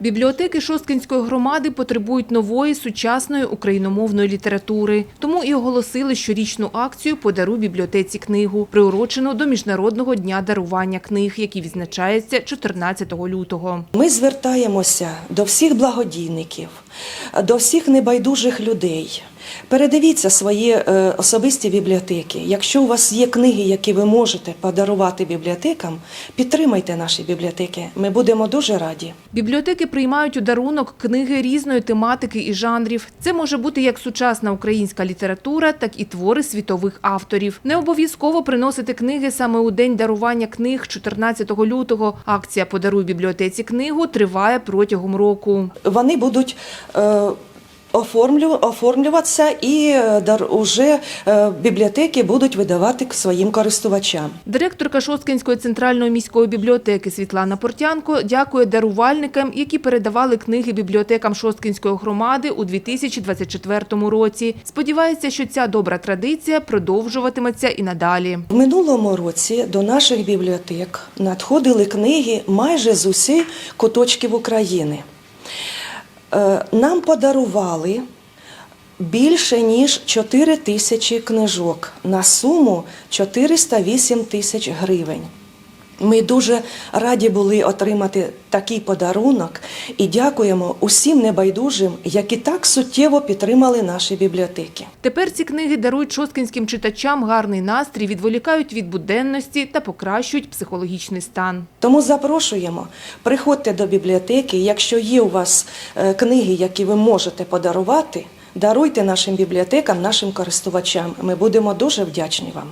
Бібліотеки Шосткинської громади потребують нової сучасної україномовної літератури. Тому і оголосили щорічну акцію Подару бібліотеці книгу, приурочену до Міжнародного дня дарування книг, який відзначається 14 лютого. Ми звертаємося до всіх благодійників, до всіх небайдужих людей. Передивіться свої е, особисті бібліотеки. Якщо у вас є книги, які ви можете подарувати бібліотекам, підтримайте наші бібліотеки. Ми будемо дуже раді. Бібліотеки приймають у дарунок книги різної тематики і жанрів. Це може бути як сучасна українська література, так і твори світових авторів. Не обов'язково приносити книги саме у день дарування книг 14 лютого. Акція Подаруй бібліотеці книгу триває протягом року. Вони будуть е, оформлю, оформлюватися і е, дар, уже е, бібліотеки будуть видавати к своїм користувачам. Директорка Шосткинської центральної міської бібліотеки Світлана Портянко дякує дарувальникам, які передавали книги бібліотекам Шосткинської громади у 2024 році. Сподівається, що ця добра традиція продовжуватиметься і надалі. В минулому році до наших бібліотек надходили книги майже з усіх куточків України. Е, Нам подарували більше ніж 4 тисячі книжок на суму 408 тисяч гривень. Ми дуже раді були отримати такий подарунок і дякуємо усім небайдужим, які так суттєво підтримали наші бібліотеки. Тепер ці книги дарують шосткинським читачам гарний настрій, відволікають від буденності та покращують психологічний стан. Тому запрошуємо, приходьте до бібліотеки. Якщо є у вас е, книги, які ви можете подарувати, даруйте нашим бібліотекам, нашим користувачам. Ми будемо дуже вдячні вам.